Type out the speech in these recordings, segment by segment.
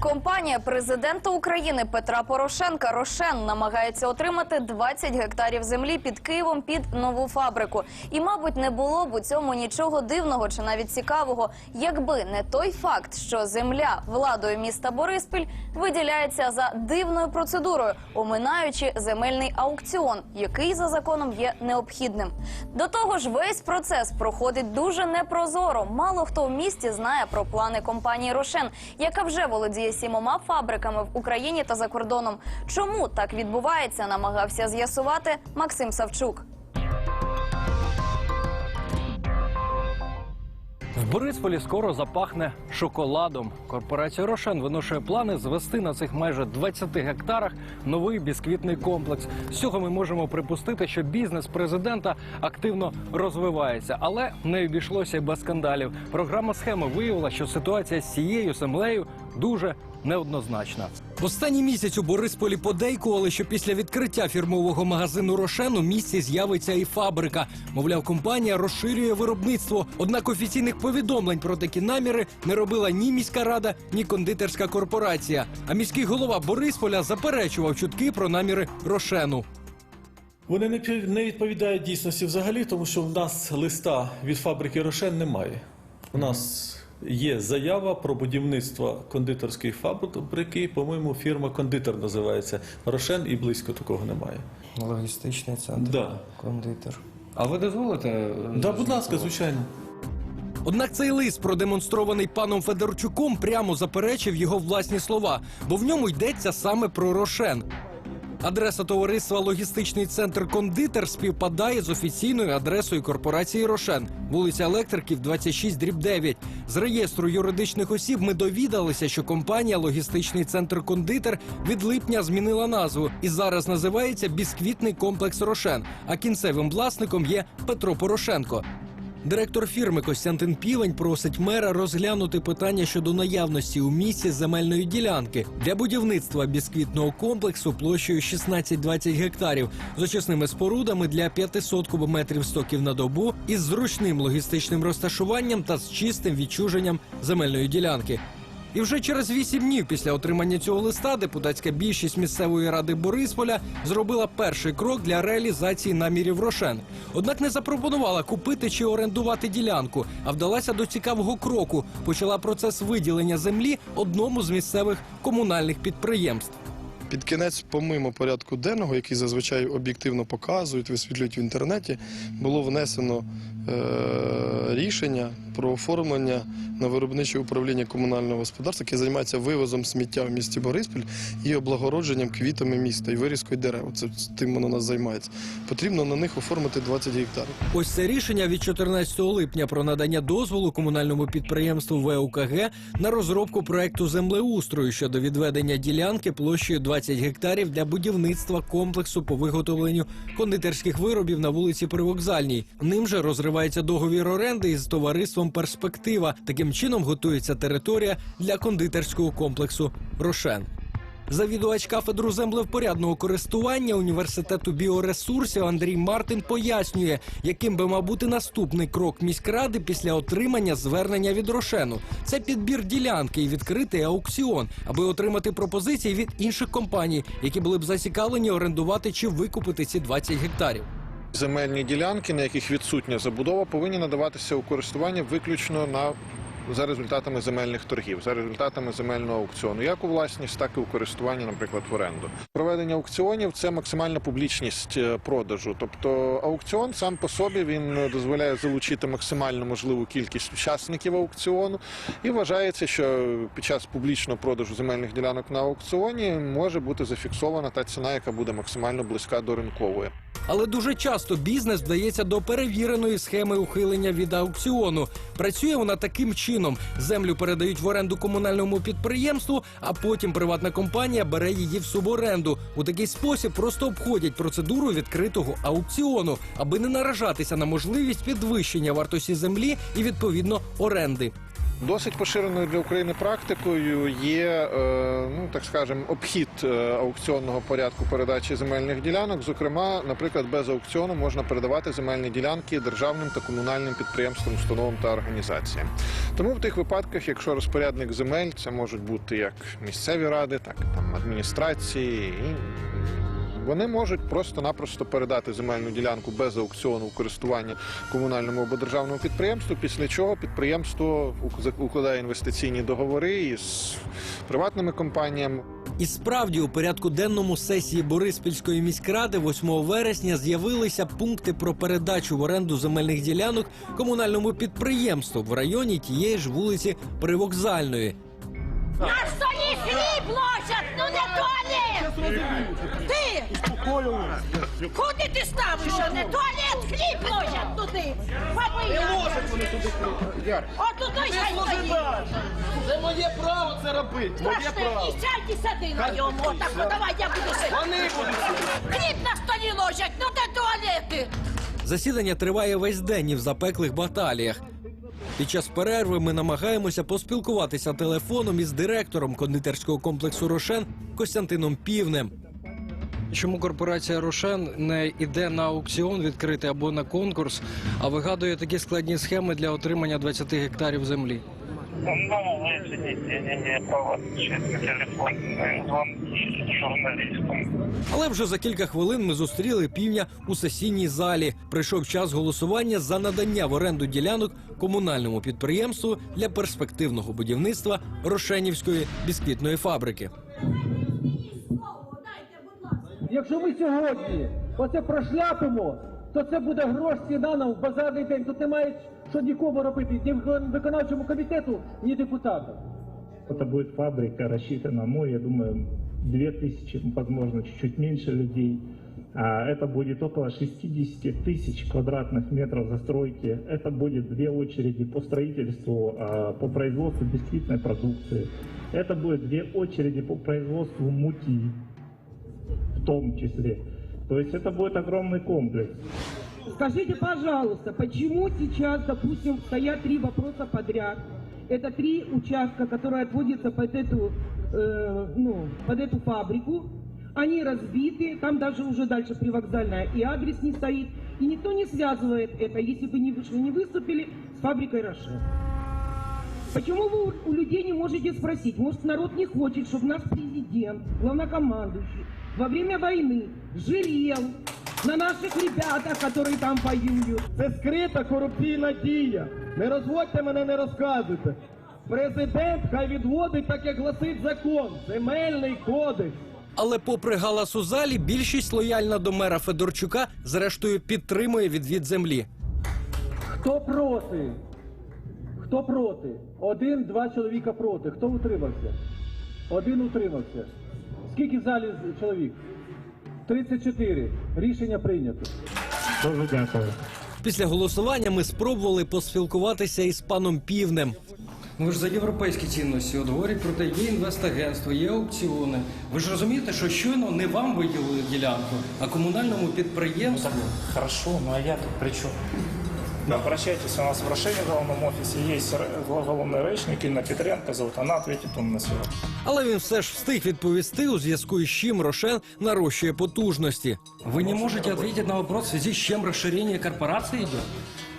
Компанія президента України Петра Порошенка Рошен намагається отримати 20 гектарів землі під Києвом під нову фабрику. І, мабуть, не було б у цьому нічого дивного чи навіть цікавого, якби не той факт, що земля владою міста Бориспіль виділяється за дивною процедурою, оминаючи земельний аукціон, який за законом є необхідним. До того ж, весь процес проходить дуже непрозоро. Мало хто в місті знає про плани компанії Рошен, яка вже володіє сімома фабриками в Україні та за кордоном. Чому так відбувається, намагався з'ясувати Максим Савчук. В Борисполі скоро запахне шоколадом. Корпорація Рошен виношує плани звести на цих майже 20 гектарах новий бісквітний комплекс. З цього ми можемо припустити, що бізнес президента активно розвивається, але не обійшлося без скандалів. Програма схеми виявила, що ситуація з цією землею дуже неоднозначна. Останній місяць у Борисполі подейкували, що після відкриття фірмового магазину Рошен у місті з'явиться і фабрика. Мовляв, компанія розширює виробництво. Однак офіційних повідомлень про такі наміри не робила ні міська рада, ні кондитерська корпорація. А міський голова Борисполя заперечував чутки про наміри Рошену. Вони не відповідають дійсності взагалі, тому що в нас листа від фабрики Рошен немає. У нас є заява про будівництво кондитерської фабрики, по-моєму, фірма кондитер називається Рошен і близько такого немає. Логістичний центр. Да. Кондитер. А ви дозволите? Да, будь ласка, звичайно. Однак цей лист, продемонстрований паном Федорчуком, прямо заперечив його власні слова, бо в ньому йдеться саме про Рошен. Адреса товариства Логістичний центр Кондитер співпадає з офіційною адресою корпорації Рошен, вулиця Електриків, 26 дріб 9. З реєстру юридичних осіб ми довідалися, що компанія Логістичний центр Кондитер від липня змінила назву і зараз називається Бісквітний комплекс Рошен. А кінцевим власником є Петро Порошенко. Директор фірми Костянтин Півень просить мера розглянути питання щодо наявності у місті земельної ділянки для будівництва бісквітного комплексу площею 16-20 гектарів з очисними спорудами для 500 кубометрів стоків на добу із зручним логістичним розташуванням та з чистим відчуженням земельної ділянки. І вже через вісім днів після отримання цього листа депутатська більшість місцевої ради Борисполя зробила перший крок для реалізації намірів Рошен. Однак не запропонувала купити чи орендувати ділянку, а вдалася до цікавого кроку. Почала процес виділення землі одному з місцевих комунальних підприємств. Під кінець, помимо порядку денного, який зазвичай об'єктивно показують, висвітлюють в інтернеті, було внесено е- рішення про оформлення на виробниче управління комунального господарства, яке займається вивозом сміття в місті Бориспіль і облагородженням квітами міста і вирізкою дерев. Це тим воно нас займається. Потрібно на них оформити 20 гектарів. Ось це рішення від 14 липня про надання дозволу комунальному підприємству ВУКГ на розробку проекту землеустрою щодо відведення ділянки площею 20 гектарів для будівництва комплексу по виготовленню кондитерських виробів на вулиці Привокзальній. Ним же розривається договір оренди із товариством Перспектива. Таким чином готується територія для кондитерського комплексу Рошен. Завідувач кафедру землевпорядного користування університету біоресурсів Андрій Мартин пояснює, яким би мав бути наступний крок міськради після отримання звернення від Рошену. Це підбір ділянки і відкритий аукціон, аби отримати пропозиції від інших компаній, які були б зацікавлені орендувати чи викупити ці 20 гектарів. Земельні ділянки, на яких відсутня забудова, повинні надаватися у користування виключно на за результатами земельних торгів, за результатами земельного аукціону, як у власність, так і у користуванні, наприклад, в оренду. Проведення аукціонів це максимальна публічність е, продажу. Тобто аукціон сам по собі він е, дозволяє залучити максимально можливу кількість учасників аукціону, і вважається, що під час публічного продажу земельних ділянок на аукціоні може бути зафіксована та ціна, яка буде максимально близька до ринкової. Але дуже часто бізнес вдається до перевіреної схеми ухилення від аукціону. Працює вона таким чином: землю передають в оренду комунальному підприємству, а потім приватна компанія бере її в суборенду. У такий спосіб просто обходять процедуру відкритого аукціону, аби не наражатися на можливість підвищення вартості землі і відповідно оренди. Досить поширеною для України практикою є, е, ну так скажемо, обхід е, аукціонного порядку передачі земельних ділянок. Зокрема, наприклад, без аукціону можна передавати земельні ділянки державним та комунальним підприємствам, установам та організаціям. Тому в тих випадках, якщо розпорядник земель, це можуть бути як місцеві ради, так і там адміністрації. І вони можуть просто-напросто передати земельну ділянку без аукціону у користування комунальному або державному підприємству, після чого підприємство укладає інвестиційні договори із приватними компаніями. І справді у порядку денному сесії Бориспільської міськради 8 вересня з'явилися пункти про передачу в оренду земельних ділянок комунальному підприємству в районі тієї ж вулиці Привокзальної. На столі хліб Ти! Куди ти ставиш? Не туалет, хліб ложать туди! Баби! От туди хай стоїть! Це моє право це робити. Моє право. і сядь і сади на ньому! Отак, ну давай я буду сидіти! Вони будуть. Хліб на столі ложать, ну де туалети? Засідання триває весь день і в запеклих баталіях. Під час перерви ми намагаємося поспілкуватися телефоном із директором кондитерського комплексу Рошен Костянтином Півнем. Чому корпорація Рошен не йде на аукціон відкритий або на конкурс, а вигадує такі складні схеми для отримання 20 гектарів землі? Ну, вы сидите, не имея журналистам. Але вже за кілька хвилин ми зустріли півня у сесійній залі. Прийшов час голосування за надання в оренду ділянок комунальному підприємству для перспективного будівництва Рошенівської бісквітної фабрики. Якщо ми сьогодні оце прошляпимо, то це буде грош ціна нам в базарний день. Тут немає що нікому робити, ні виконавчому комітету, ні депутатам. Это будет фабрика, рассчитана, ну, я думаю, 2000, возможно, чуть-чуть меньше людей. А это будет около 60 тысяч квадратных метров застройки. Это будет две очереди по строительству, а, по производству бисквитной продукции. Это будет две очереди по производству муки в том числе. То есть это будет огромный комплекс. Скажите, пожалуйста, почему сейчас, допустим, стоят три вопроса подряд? Это три участка, которые отводятся под эту, э, ну, под эту фабрику. Они разбиты, там даже уже дальше привокзальная и адрес не стоит. И никто не связывает это, если бы не, вы- не выступили с фабрикой Рошен. Почему вы у- людей не можете спросить? Может, народ не хочет, чтобы наш президент, главнокомандующий, во время войны жалел на наших ребятах, которые там воюют? Це скрита корупційна дія. Не розводьте мене, не розказуйте. Президент хай відводить так, як гласить закон. Земельний кодекс. Але, попри галас у залі, більшість лояльна до мера Федорчука зрештою підтримує відвід землі. Хто проти? Хто проти? Один, два чоловіка проти. Хто утримався? Один утримався. Скільки в залі чоловік? 34. Рішення прийнято. Тоже дякую. Після голосування ми спробували поспілкуватися із паном Півнем. Ну, ви ж за європейські цінності от говорять про те, є інвестагентство, є аукціони. Ви ж розумієте, що щойно не вам виділили ділянку, а комунальному підприємству. Хорошо, ну а я тут при чем? Обращайтесь, у нас в Рошене в главном офисе есть р- головный речник Инна Петренко зовут, она ответит вам на свой Але він все ж встиг відповісти, у зв'язку із чим Рошен нарощує потужності. Вы не можете ответить на вопрос, в связи с чем расширение корпорации идет?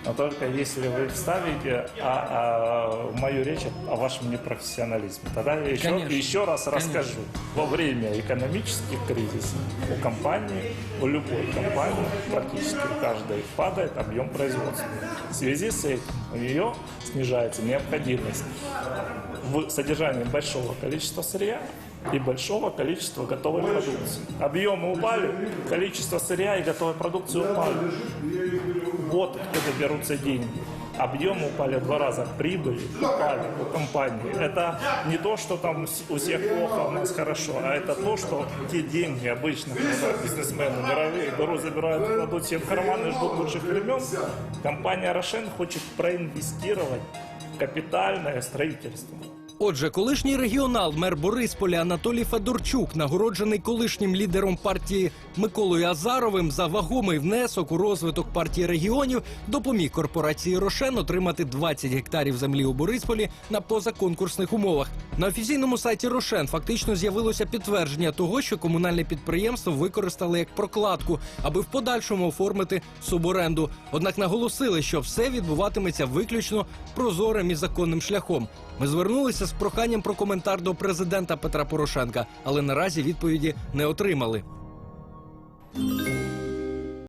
Но только если вы вставите а, а, мою речь о вашем непрофессионализме. Тогда я еще, Конечно. еще раз Конечно. расскажу. Во время экономических кризисов у компании, у любой компании, практически у каждой падает объем производства. В связи с этим у нее снижается необходимость в содержании большого количества сырья и большого количества готовой продукции. Объемы упали, количество сырья и готовой продукции упали. Вот откуда берутся деньги. Объемы упали в два раза, прибыли упали у компании. Это не то, что там у всех плохо, у нас хорошо, а это то, что те деньги обычно, когда бизнесмены мировые берут, забирают, кладут себе в карманы, ждут лучших времен. Компания Рошен хочет проинвестировать капитальное строительство. Отже, колишній регіонал, мер Борисполя Анатолій Федорчук, нагороджений колишнім лідером партії Миколою Азаровим за вагомий внесок у розвиток партії регіонів, допоміг корпорації Рошен отримати 20 гектарів землі у Борисполі на позаконкурсних умовах. На офіційному сайті Рошен фактично з'явилося підтвердження того, що комунальне підприємство використали як прокладку, аби в подальшому оформити суборенду. Однак наголосили, що все відбуватиметься виключно прозорим і законним шляхом. Ми звернулися з проханням про коментар до президента Петра Порошенка, але наразі відповіді не отримали.